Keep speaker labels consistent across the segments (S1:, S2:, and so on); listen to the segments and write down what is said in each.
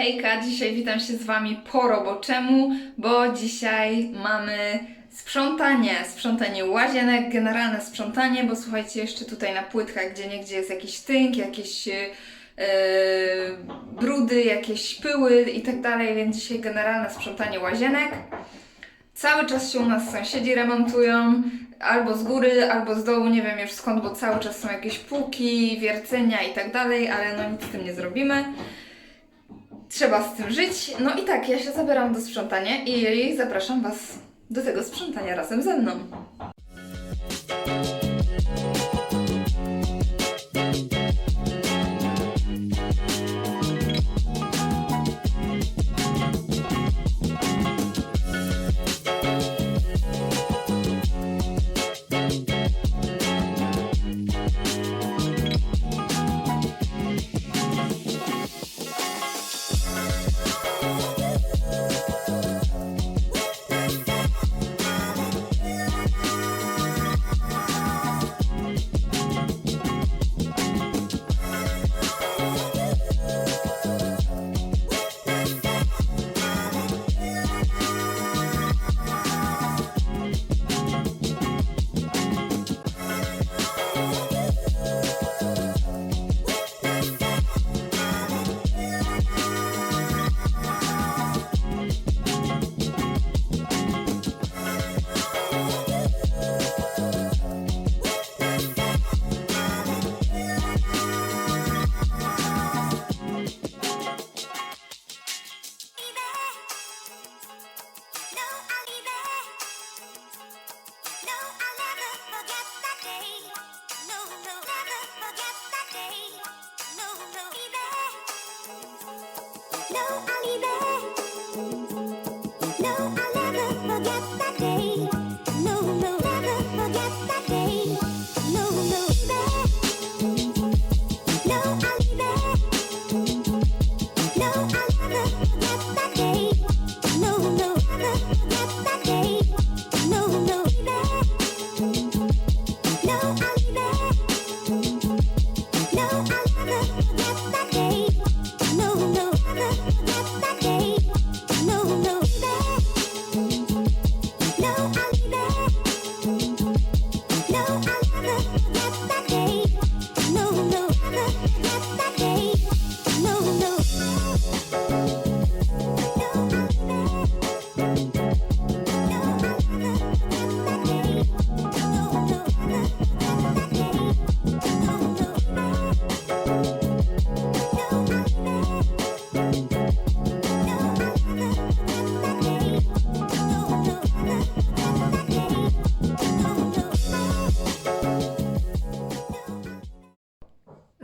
S1: Hejka, dzisiaj witam się z Wami po roboczemu, bo dzisiaj mamy sprzątanie, sprzątanie łazienek, generalne sprzątanie, bo słuchajcie, jeszcze tutaj na płytkach, gdzie niegdzie jest jakiś tynk, jakieś yy, brudy, jakieś pyły i tak dalej, więc dzisiaj generalne sprzątanie łazienek. Cały czas się u nas sąsiedzi remontują, albo z góry, albo z dołu, nie wiem już skąd, bo cały czas są jakieś półki, wiercenia i tak dalej, ale no nic z tym nie zrobimy. Trzeba z tym żyć. No i tak, ja się zabieram do sprzątania i zapraszam Was do tego sprzątania razem ze mną.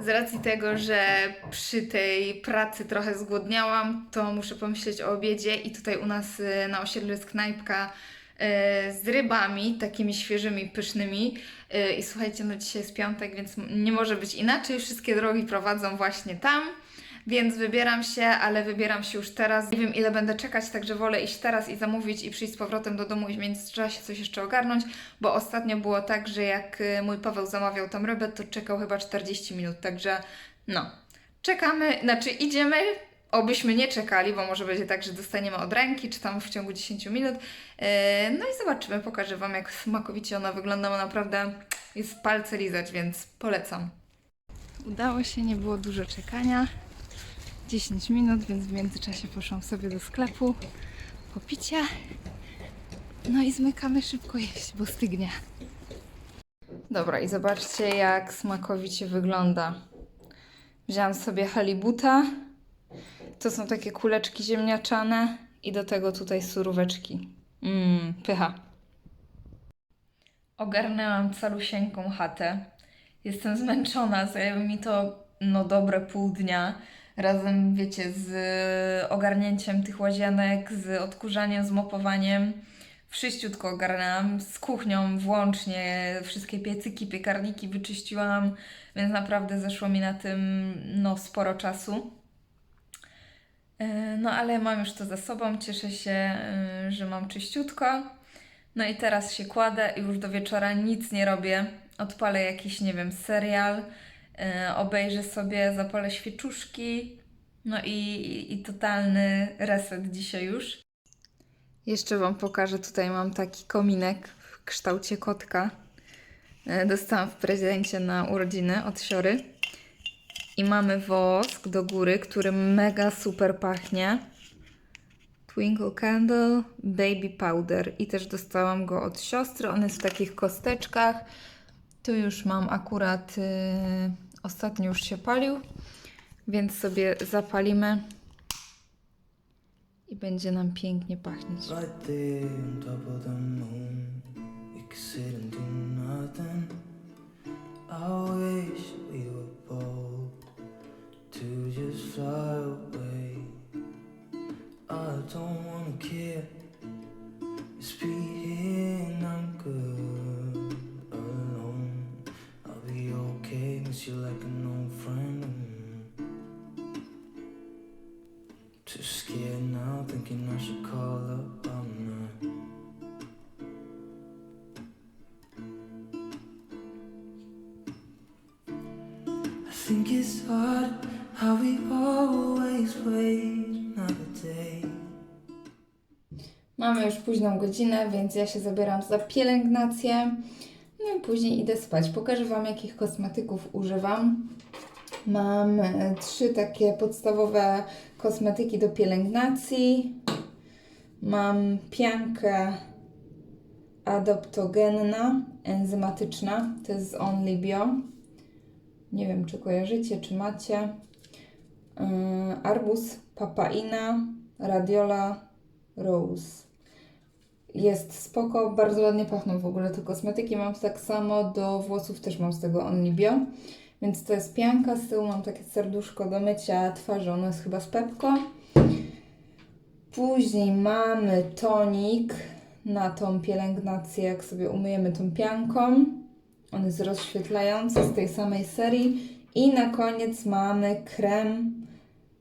S1: Z racji tego, że przy tej pracy trochę zgłodniałam, to muszę pomyśleć o obiedzie i tutaj u nas y, na osiedlu jest knajpka y, z rybami, takimi świeżymi, pysznymi. Y, I słuchajcie, no dzisiaj jest piątek, więc nie może być inaczej. Wszystkie drogi prowadzą właśnie tam. Więc wybieram się, ale wybieram się już teraz. Nie wiem ile będę czekać, także wolę iść teraz i zamówić i przyjść z powrotem do domu i w międzyczasie coś jeszcze ogarnąć, bo ostatnio było tak, że jak y, mój Paweł zamawiał tą rybę, to czekał chyba 40 minut, także no. Czekamy, znaczy idziemy, obyśmy nie czekali, bo może będzie tak, że dostaniemy od ręki, czy tam w ciągu 10 minut. Yy, No i zobaczymy, pokażę Wam jak smakowicie ona wygląda, bo naprawdę jest palce lizać, więc polecam. Udało się, nie było dużo czekania. 10 minut, więc w międzyczasie poszłam sobie do sklepu po picie. No i zmykamy szybko jeść, bo stygnie. Dobra, i zobaczcie, jak smakowicie wygląda. Wziąłam sobie halibuta. To są takie kuleczki ziemniaczane. I do tego tutaj suróweczki. Mmm, pycha. Ogarnęłam calusieńką chatę. Jestem zmęczona, zajęło mi to no dobre pół dnia. Razem, wiecie, z ogarnięciem tych łazienek, z odkurzaniem, z mopowaniem. Wszyściutko ogarnęłam, z kuchnią włącznie, wszystkie piecyki, piekarniki wyczyściłam, więc naprawdę zeszło mi na tym no sporo czasu. E, No ale mam już to za sobą, cieszę się, e, że mam czyściutko. No i teraz się kładę i już do wieczora nic nie robię. Odpalę jakiś, nie wiem, serial, obejrzę sobie, zapalę świeczuszki, No i, i totalny reset dzisiaj już. Jeszcze Wam pokażę, tutaj mam taki kominek w kształcie kotka. E, Dostałam w prezencie na urodziny od Siory. I mamy wosk do góry, który mega super pachnie. Twinkle Candle Baby Powder. I też dostałam go od siostry. On jest w takich kosteczkach. Tu już mam akurat, yy, ostatnio już się palił, więc sobie zapalimy i będzie nam pięknie pachnieć.
S2: Too scared now, thinking I should call up. Not. I think it's hard how we always wait another day.
S1: Mamy już późną godzinę, więc ja się zabieram za pielęgnację. No i później idę spać. Pokażę Wam, jakich kosmetyków używam. Mam e, trzy takie podstawowe kosmetyki do pielęgnacji. Mam piankę adoptogenna, enzymatyczna. To jest z Only Bio. Nie wiem, czy kojarzycie, czy macie. Yy, arbuz, papaina, radiola, rose. Jest spoko, bardzo ładnie pachną w ogóle te kosmetyki. Mam tak samo do włosów, też mam z tego Only Bio. Więc to jest pianka, z tyłu mam takie serduszko do mycia twarzy, ono jest chyba z Pepko. Później mamy tonik na tą pielęgnację, jak sobie umyjemy tą pianką. On jest rozświetlający z tej samej serii. I na koniec mamy krem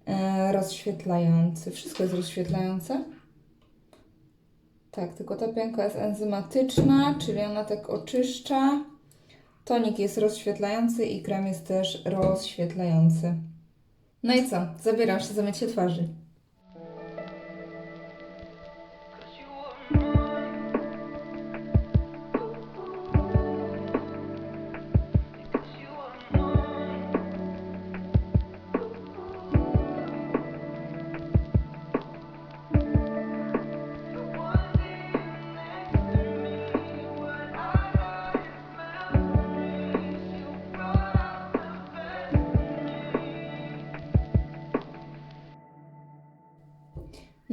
S1: e, rozświetlający. Wszystko jest rozświetlające. Tak, tylko ta pianka jest enzymatyczna, czyli ona tak oczyszcza. Tonik jest rozświetlający i krem jest też rozświetlający. No i co? Zabieram się za mycie twarzy.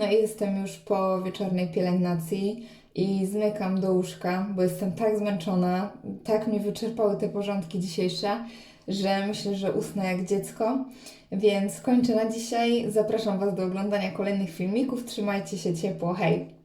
S1: No i jestem już po wieczornej pielęgnacji i zmykam do łóżka, bo jestem tak zmęczona, tak mnie wyczerpały te porządki dzisiejsze, że myślę, że usnę jak dziecko. Więc kończę na dzisiaj. Zapraszam Was do oglądania kolejnych filmików. Trzymajcie się ciepło. Hej!